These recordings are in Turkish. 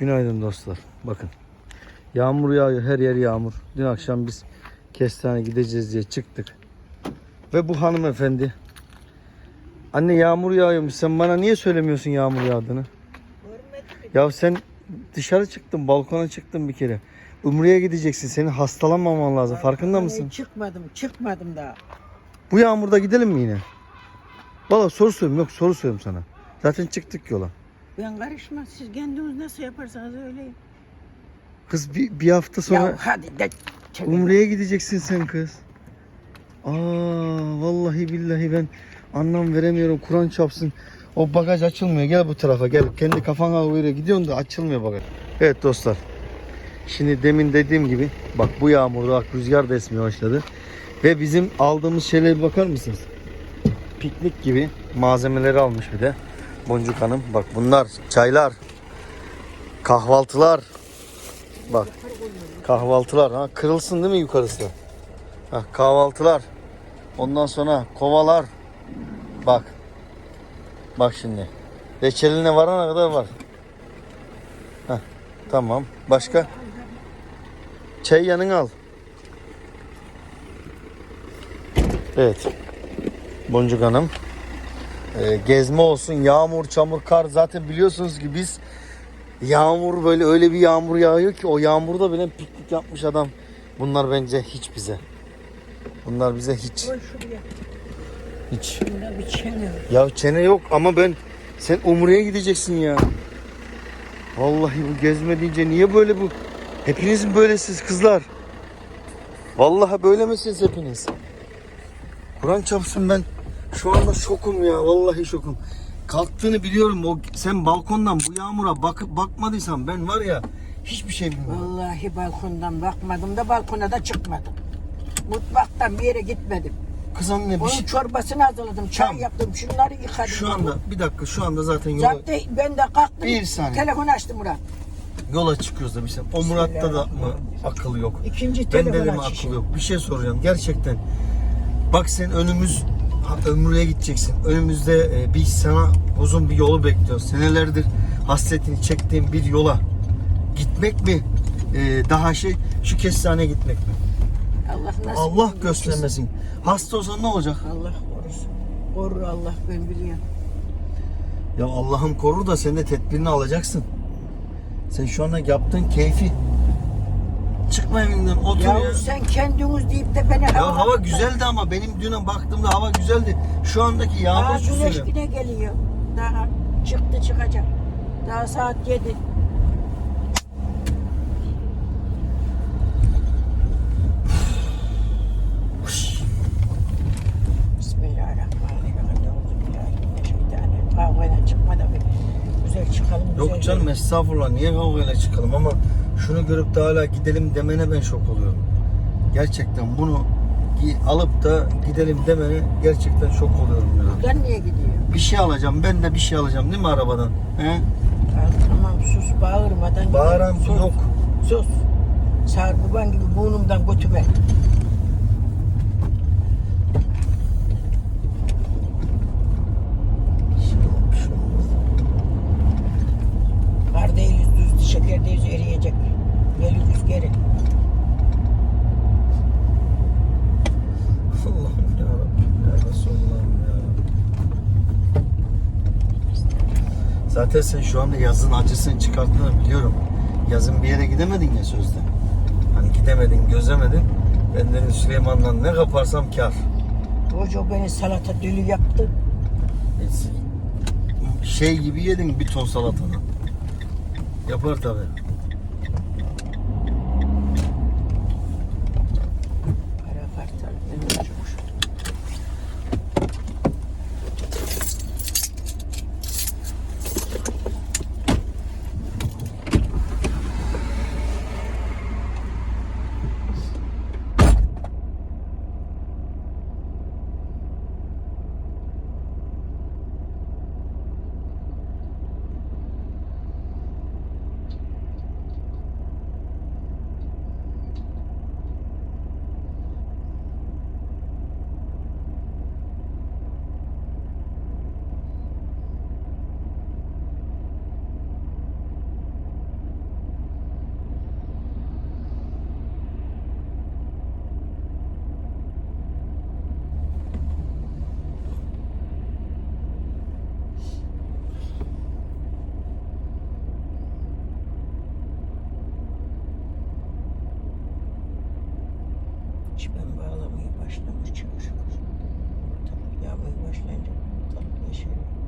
Günaydın dostlar. Bakın. Yağmur yağıyor. Her yer yağmur. Dün akşam biz kestane gideceğiz diye çıktık. Ve bu hanımefendi Anne yağmur yağıyormuş. Sen bana niye söylemiyorsun yağmur yağdığını? Ya sen dışarı çıktın, balkona çıktın bir kere. Umre'ye gideceksin. Senin hastalanmaman lazım. Farkında mısın? Çıkmadım, çıkmadım daha. Bu yağmurda gidelim mi yine? Valla soru soruyorum. Yok soru soruyorum sana. Zaten çıktık yola. Ben karışmaz. Siz kendiniz nasıl yaparsanız öyle. Kız bir, bir hafta sonra Ya hadi de. Umre'ye gideceksin sen kız. Aa vallahi billahi ben anlam veremiyorum. Kur'an çapsın. O bagaj açılmıyor. Gel bu tarafa gel. Kendi kafana böyle gidiyorsun da açılmıyor bagaj. Evet dostlar. Şimdi demin dediğim gibi bak bu yağmurda bak rüzgar da esmeye başladı. Ve bizim aldığımız şeylere bir bakar mısınız? Piknik gibi malzemeleri almış bir de. Boncuk Hanım. Bak bunlar çaylar. Kahvaltılar. Bak Kahvaltılar ha kırılsın değil mi yukarısı? Ha, kahvaltılar. Ondan sonra kovalar. Bak. Bak şimdi. Reçeline varana kadar var. Heh, tamam. Başka? Çay yanına al. Evet. Boncuk Hanım. Ee, gezme olsun. Yağmur, çamur, kar. Zaten biliyorsunuz ki biz Yağmur böyle öyle bir yağmur yağıyor ki o yağmurda bile piknik yapmış adam. Bunlar bence hiç bize. Bunlar bize hiç. Hiç. Bunda bir çene var. Ya çene yok ama ben sen Umre'ye gideceksin ya. Vallahi bu gezme deyince niye böyle bu? Hepiniz mi böylesiniz kızlar? Vallahi böyle misiniz hepiniz? Kur'an çapsın ben şu anda şokum ya. Vallahi şokum. Kalktığını biliyorum. O sen balkondan bu yağmura bakıp bakmadıysan ben var ya hiçbir şey bilmiyorum. Vallahi balkondan bakmadım da balkona da çıkmadım. Mutfaktan bir yere gitmedim. Kız anne bir Onun şey çorbasını hazırladım, çay Tamam. yaptım, şunları yıkadım. şu anda bir dakika şu anda zaten yola, Zaten ben de kalktım, Bir saniye. telefon açtım Murat. yola çıkıyoruz da bir şey. O Murat'ta da mı akıl yok? İkinci Ben telefon dedim açışı. akıl yok. Bir şey soracağım gerçekten. Bak sen önümüz ömrüye gideceksin. Önümüzde e, bir sana uzun bir yolu bekliyor. Senelerdir hasretini çektiğim bir yola gitmek mi? E, daha şey şu kestaneye gitmek mi? Allah nasip Allah göstermesin. Hasta olsan ne olacak? Allah korusun. Korur Allah ben biliyorum. Ya Allah'ım korur da sen de tedbirini alacaksın. Sen şu anda yaptığın keyfi. Çıkma evinden otur ya. Ya sen kendiniz deyip de beni Ya hava güzeldi ama benim dün baktığımda hava güzeldi. Şu andaki yağmur Daha güneş süsüyle. güne geliyor. Daha çıktı çıkacak. Daha saat 7. Bismillahirrahmanirrahim. Kavgayla çıkma da bir güzel çıkalım. Güzel Yok canım estağfurullah niye kavgayla çıkalım ama şunu görüp de hala gidelim demene ben şok oluyorum. Gerçekten bunu alıp da gidelim demene gerçekten şok oluyorum ya. Buradan niye gidiyor? Bir şey alacağım ben de bir şey alacağım değil mi arabadan? He? Tamam sus bağırmadan. Bağıran gidelim. Sus, yok. Sus. Sargıban gibi burnumdan götüme. Sen şu anda yazın acısını çıkarttığını biliyorum. Yazın bir yere gidemedin ya sözde. Hani gidemedin, gözlemedin. Ben de Süleyman'dan ne kaparsam kar. Hoca beni salata dölü yaptı. Şey gibi yedin bir ton salatanı. Yapar tabi. Gerçi ben bağlamayı başlamışım şükür. Tabii yağmur başlayınca tatlı şey yaşıyorum.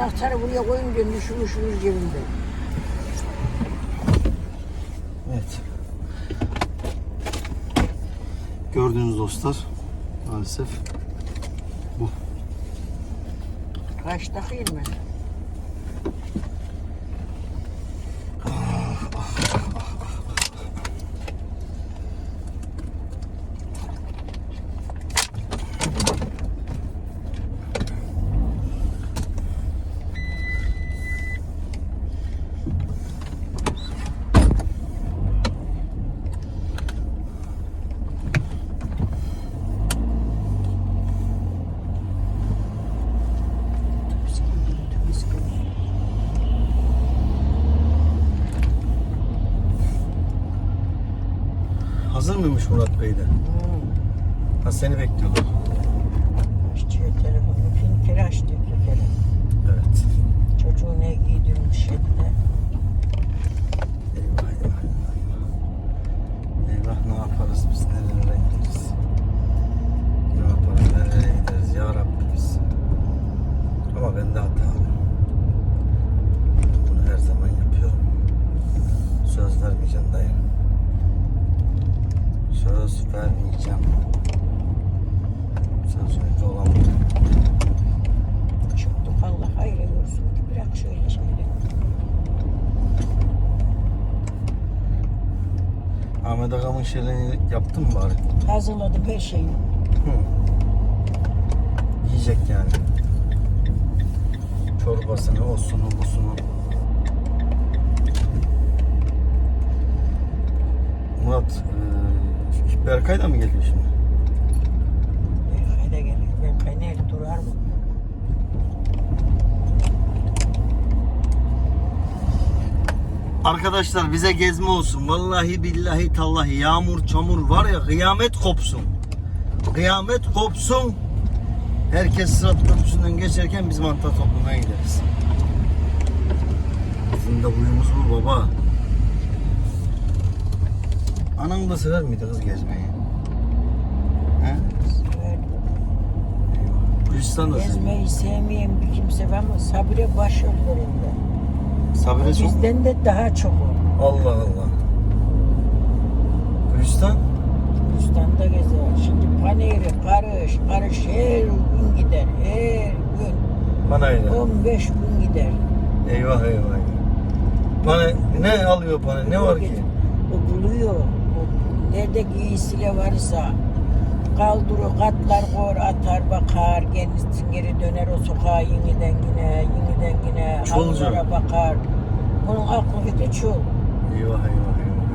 Anahtarı buraya koyunca düşmüşsünüz cebimde. Evet. Gördüğünüz dostlar maalesef bu. Kaç takayım mı? Hazır mıymış Murat Bey de? Hmm. Ha seni bekliyorlar. İşçiye telefonu bin kere açtı iki kere. Evet. Çocuğu ne giydirmiş eline. Eyvah eyvah eyvah. Eyvah ne yaparız biz nerelere gideriz? Ne yaparız nereye gideriz ya Rabbi biz. Ama ben de hatalıyım. Bunu her zaman yapıyorum. Söz vermeyeceğim dayı. Söz vermeyeceğim. Söz önce olan bu. Çıktık Allah hayır olsun ki bırak şöyle şöyle. Ahmet Agam'ın şeylerini yaptın mı bari? Hazırladım her şeyi. Hı. Yiyecek yani. Çorbasını, osunu, busunu. Murat, e, Berkay da mı geliyor şimdi? Berkay da geliyor. Berkay nerede durar mı? Arkadaşlar bize gezme olsun. Vallahi billahi tallahi yağmur çamur var ya kıyamet kopsun. Kıyamet kopsun. Herkes sırat köprüsünden geçerken biz mantar toplamaya gideriz. Bizim de huyumuz bu baba. Anan da sever miydi kız gezmeyi? He? Severdim. Gülistan da sever. Gezmeyi sevmeyen bir kimse var mı? Sabire başörtülerinde. Sabire çok. Bizden de daha çok o. Allah Allah. Gülistan? Üstanda gezer. Şimdi paneri, karış, karış her gün gider. Her gün. Bana öyle. 15 gün gider. Eyvah eyvah. Pane, ne alıyor pane? Ne var ki? O buluyor. O nerede giysile varsa kaldırır, katlar kor, atar bakar, kendisi geri döner o sokağa yeniden yine, yeniden yine, Çolcu. halılara bakar. Bunun fikri çul. Eyvah eyvah eyvah.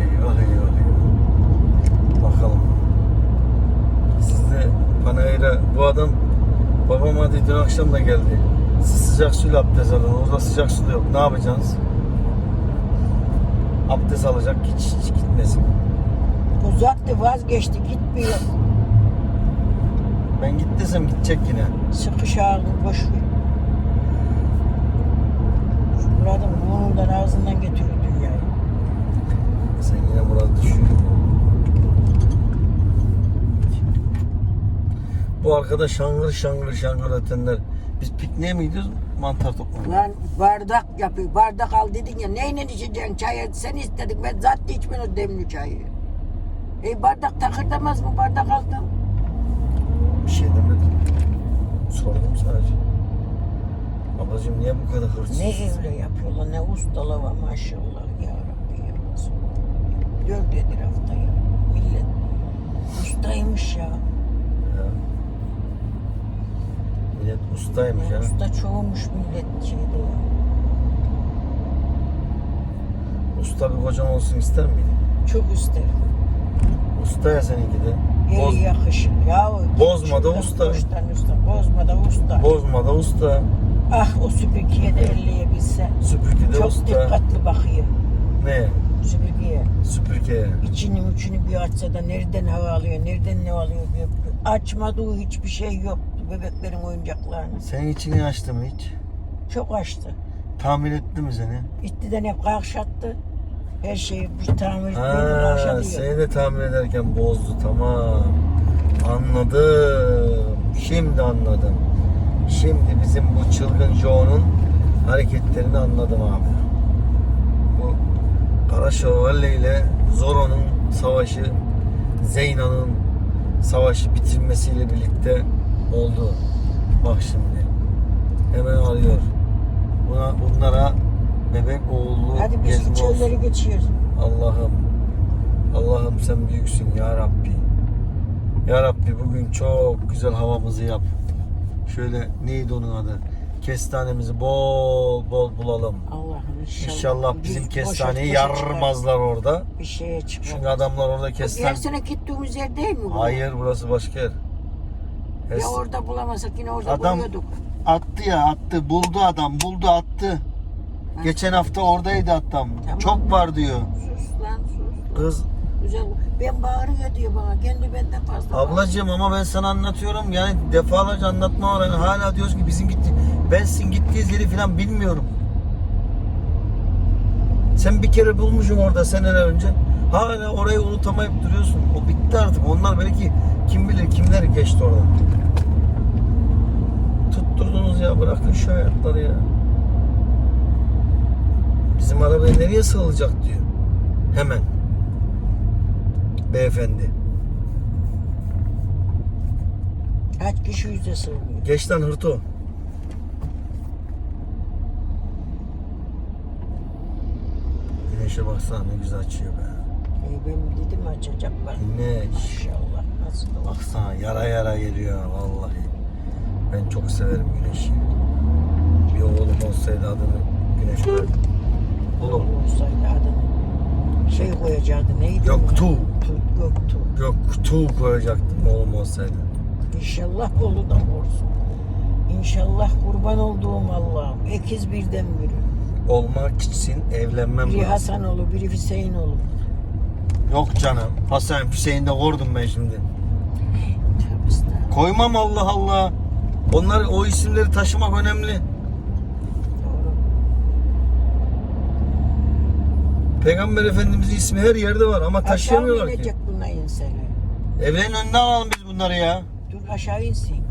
Eyvah eyvah eyvah. Bakalım. Siz de Panayır'a bu adam babam hadi dün akşam da geldi. Siz sıcak suyla abdest alın. Orada sıcak su da yok. Ne yapacaksınız? Abdest alacak hiç, hiç gitmesin. Uzattı vazgeçti gitmiyor. Ben git desem gidecek yine. Sıkış ağzını boş ver. Murat'ın burnundan ağzından getirir dünyayı. Sen yine Murat düşün. Bu arkada şangır şangır şangır ötenler. Biz pikniğe mi gidiyoruz? Mantar toplamaya. Lan bardak yapıyor. Bardak al dedin ya neyle içeceksin çayı? Sen istedin ben zaten içmiyorum demli çayı. E bardak takırdamaz mı? Bardak aldım. Bir şey demedim. Sordum sadece. Ablacığım niye bu kadar hırsız? Ne öyle yapıyorlar ne ustalar var maşallah ya Rabbi ya Resulallah. Dört etrafta ya millet. Ustaymış ya. Ya. Millet ustaymış ya ya. usta çoğumuş millet şeyde ya. Usta bir kocan olsun ister miydin? Çok isterim. Usta ya seninki de. Boz, yakışır. Ya, Bozma da şuradan usta. Boştan usta. Bozma da usta. bozma da usta. ah o süpürgeye de elleyebilse. Süpürge de Çok usta. dikkatli bakıyor Ne? süpürgeye. Süpürge. İçini uçunu bir açsa da nereden hava alıyor, nereden ne alıyor. Bir- Açmadığı hiçbir şey yoktu bebeklerin oyuncaklarını. Senin içini açtı mı hiç? Çok açtı. Tamir etti mi seni? İttiden hep kavşattı. Her şeyi bir tamir Ha, seni de tamir ederken bozdu tamam. Anladım. Şimdi anladım. Şimdi bizim bu çılgın Joe'nun hareketlerini anladım abi. Bu Kara Şövalye ile Zoro'nun savaşı, Zeyna'nın savaşı bitirmesiyle birlikte oldu. Bak şimdi. Hemen arıyor. Buna, bunlara bebek oğullu Hadi biz gezme olsun. çölleri geçiyoruz. Allah'ım Allah'ım sen büyüksün ya Rabbi. Ya Rabbi bugün çok güzel havamızı yap. Şöyle neydi onun adı? Kestanemizi bol bol bulalım. Allah'ım inşallah. İnşallah Biz bizim boşa- kestaneyi boşa yarmazlar orada. Bir şeye çıkar. Çünkü adamlar orada Her kestan... sene gittiğimiz yer değil mi bu? Hayır burası başka yer. Ya orada bulamasak yine orada Adam- buluyorduk. Attı ya attı. Buldu adam. Buldu attı. Geçen hafta oradaydı adam. Tamam. Çok var diyor. Sus lan sus. Kız Güzel. Ben bağırıyor diyor bana. Kendi benden fazla. Ablacığım ama ben sana anlatıyorum yani defalarca anlatma var. Yani hala diyorsun ki bizim gitti. Ben sizin gittiğiniz yeri falan bilmiyorum. Sen bir kere bulmuşum orada seneler önce. Hala orayı unutamayıp duruyorsun. O bitti artık. Onlar belki kim bilir kimler geçti oradan. Tutturdunuz ya bırakın şu hayatları ya. Bizim arabaya nereye sığılacak diyor. Hemen. Beyefendi. Kaç kişi yüzde sığmıyor. Geç lan hırto. Güneşe baksana ne güzel açıyor be. E ben dedim açacaklar. Güneş. Maşallah. Nasıl da bak. Baksana yara yara geliyor vallahi. Ben çok severim güneşi. Bir oğlum olsaydı adını güneş koyardım. Oğlum Olsaydı adını şey koyacaktı. Neydi? Göktuğ. Göktuğ. Göktuğ koyacaktım oğlum olsaydı. İnşallah oğlu da olsun. İnşallah kurban olduğum Allah'ım. Ekiz birden biri. Olmak için evlenmem Biri lazım. Hasan olur, biri Hüseyin olur. Yok canım. Hasan Hüseyin'de kordum ben şimdi. Koymam Allah Allah. Onlar o isimleri taşımak önemli. Doğru. Peygamber Efendimizin ismi her yerde var ama Aşağı taşıyamıyorlar ki. inecek buna inseler. Evlerin önüne alalım biz bunları ya. Dur aşağı insin.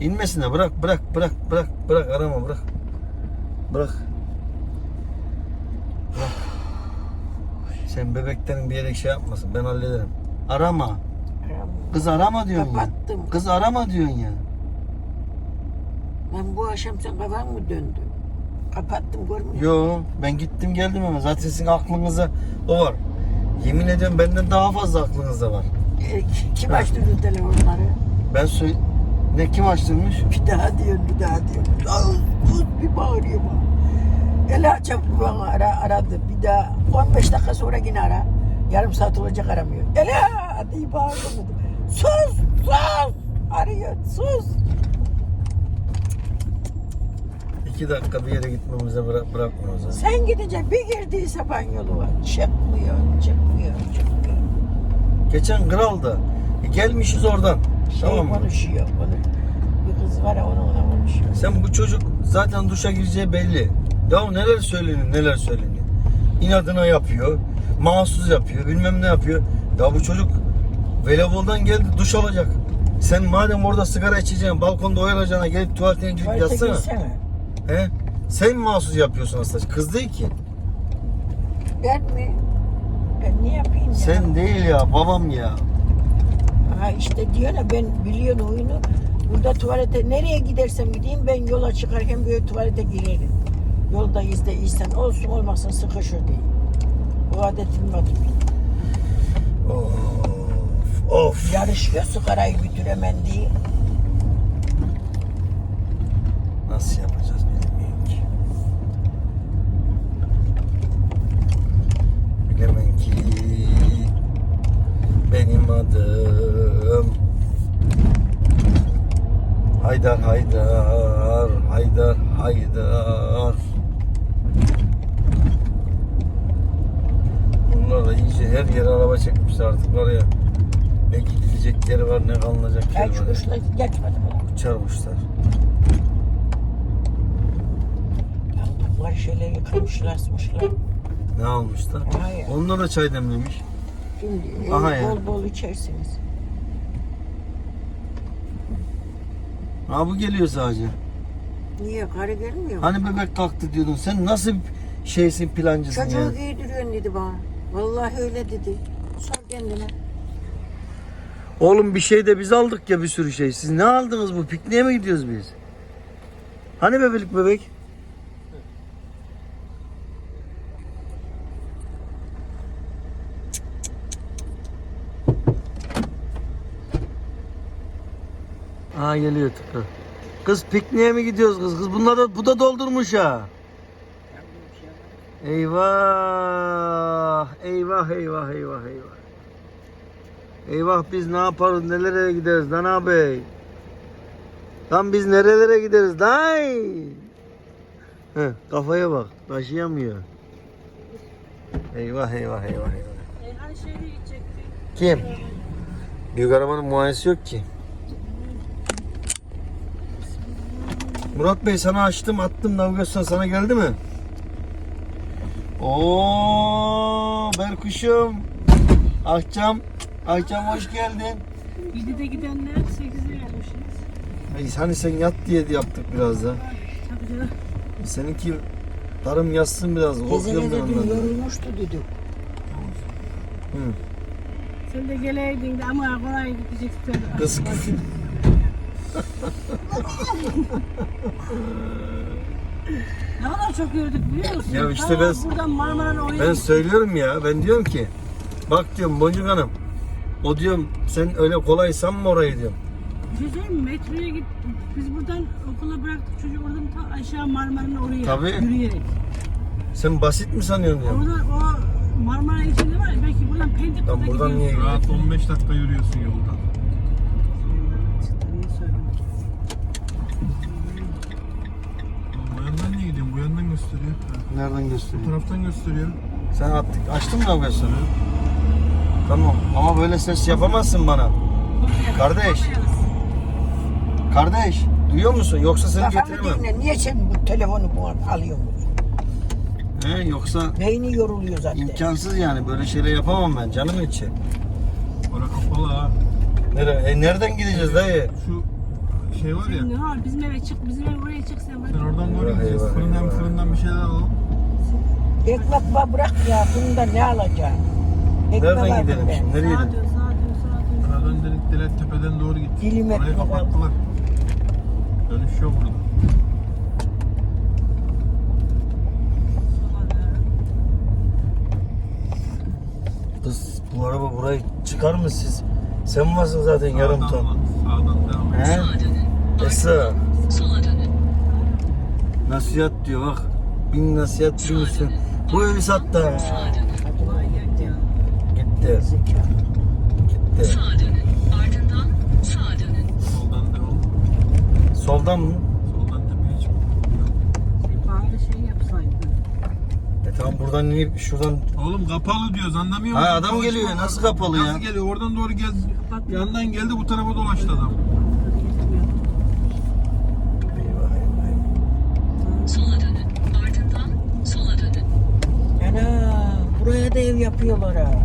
İnmesine bırak bırak bırak bırak bırak arama bırak. Bırak. Bırak. Sen bebeklerin bir yere şey yapmasın ben hallederim. Arama. Aram. Kız arama diyorsun Kapattım. ya. Kız arama diyorsun ya. Ben bu akşam sen kafan mı döndü? Kapattım görmüyor. Yo ben gittim geldim ama zaten sizin aklınıza o var. Yemin ediyorum benden daha fazla aklınızda var. E, kim açtırdı telefonları? Ben söyle... Ne kim açtırmış? Bir daha diyor, bir daha diyor. Sus bir bağırıyor bana. Ela çabuk bana ara, aradı. Bir daha 15 dakika sonra yine ara. Yarım saat olacak aramıyor. Ela diye bağırdı. Sus, sus. Arıyor, sus. İki dakika bir yere gitmemize bırak, bırakma o zaman. Sen gideceksin. Bir girdiği sapan yolu var. Çıkmıyor, çıkmıyor, çıkmıyor. Geçen Kral'da. E, gelmişiz oradan. Şey tamam mı? konuşuyor. Onu, bir kız var ya onu ona konuşuyor. Sen bu çocuk zaten duşa gireceği belli. Ya neler söyleniyor neler söyleniyor. İnadına yapıyor. Mahsus yapıyor. Bilmem ne yapıyor. Ya bu çocuk voleybol geldi duş alacak. Sen madem orada sigara içeceksin, balkonda oyalayacağına gelip tuvaletine gidip Tuvalete yatsana. girsene. He? Sen mahsus yapıyorsun aslında? Kız değil ki. Ben mi? Ben ne yapayım ya? Sen değil ya, babam ya. Ha işte diyor ya ben biliyorum oyunu. Burada tuvalete nereye gidersem gideyim ben yola çıkarken böyle tuvalete girerim. Yolda izle iyisen olsun olmasın sıkışır diye. Bu adetim var. Of, of. Yarışıyor sigarayı götüremen diye. Nasıl yapacağız bilmiyorum ki. Bilemem ki benim adım Haydar Haydar Haydar Haydar Bunlar da iyice her yere araba çekmişler artık var ya Ne gidilecek yer var ne kalınacak yer Kaç var kuruşla geçmedim. Uçarmışlar Var şeyler yıkamışlar, asmışlar. Ne almışlar? Hayır. Onunla da çay demlemiş. Şimdi Aha e, ya. bol bol içersiniz. Ha bu geliyor sadece. Niye? Karı gelmiyor? Hani bebek kalktı diyordun. Sen nasıl şeysin plancısın Çocuğu ya? giydiriyorsun dedi bana. Vallahi öyle dedi. Sor kendine. Oğlum bir şey de biz aldık ya bir sürü şey. Siz ne aldınız bu? Pikniğe mi gidiyoruz biz? Hani bebelik bebek? Aa geliyor tıkır. Kız pikniğe mi gidiyoruz kız? Kız bunlar da bu da doldurmuş ha. Eyvah! Eyvah eyvah eyvah eyvah. Eyvah biz ne yaparız? Nelere gideriz Dana Bey? Lan biz nerelere gideriz day? Heh, kafaya bak. Taşıyamıyor. Eyvah eyvah eyvah eyvah. Kim? Büyük arabanın muayenesi yok ki. Murat Bey sana açtım attım navigasyon sana geldi mi? Oo Berkuş'um. Akşam. Akşam hoş geldin. 7'de gidenler 8'de gelmişsiniz. Ay, hani sen yat diye yaptık biraz da. Tabii canım. Seninki tarım yazsın biraz. Gezene Korkuyorum de ben dün ondan. yorulmuştu dedi. Hı. Sen de geleydin de ama kolay gideceksin. Kız Ne kadar çok yürüdük biliyor musun? Ya işte ben- Buradan Marmara'nın oraya ben söylüyorum ya ben diyorum ki bak diyorum Boncuk Hanım o diyorum sen öyle kolay sanma orayı diyorum. Bir şey söyleyeyim mi? Metroya git. Biz buradan okula bıraktık çocuğu oradan ta aşağı Marmara'nın oraya Tabii. yürüyerek. Sen basit mi sanıyorsun diyorum. Oradan o Marmara içinde var ya belki buradan Pendik'te Lan buradan niye gidiyorsun? Rahat 15 dakika yürüyorsun yoldan. Gösteriyor. Nereden Bu gösteriyor? taraftan gösteriyor. Sen attık, açtın mı navigasyonu? Tamam ama böyle ses yapamazsın bana. Kardeş. Kardeş duyuyor musun? Yoksa seni Kafamı getiremem. dinle. Niye sen bu telefonu bu alıyorsun? He, yoksa Beyni yoruluyor zaten. imkansız yani böyle şeyler yapamam ben canım içi. Orada kapalı ha. Nere, e, nereden gideceğiz dayı? Şu şey var ya. Sen Nihal bizim eve çık, bizim eve buraya çık sen. Sen oradan doğru gideceğiz. Eyvah, Fırından eyvah. fırından bir şeyler alalım. Ekmek ba- bırak ya. Bunu da ne alacaksın? Ekmek Nereden gidelim ben. şimdi? Nereye Sağa gidelim? dön, sağa dön, tepeden doğru gittik. Dilim Orayı etmek kapattılar. Dönüş yok burada. Kız bu araba burayı çıkar mı siz? Sen varsın zaten yarım ton. lan, Sağdan devam et. He? Esra. Nasihat diyor bak. Bin nasihat bilmişsin. Bu evi ha. Dönün. Kadına gitti. Gitti. Soldan mı? Soldan tepeye çık. Bari şey yapsaydın. E tamam buradan inip şuradan Oğlum kapalı diyoruz anlamıyor Ha, musun? adam Çalışma geliyor, nasıl kapalı ya? Nasıl geliyor? Oradan doğru gel. Yandan geldi bu tarafa dolaştı adam. Eyvah eyvah. Sola dönün. Ardından sola dönün. Ana buraya da ev yapıyorlar ha.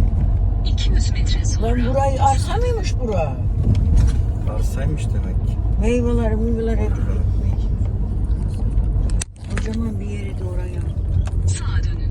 200 metre Lan sonra burayı arsa mıymış bura? Arsaymış demek ki. Meyveler, meyveler hep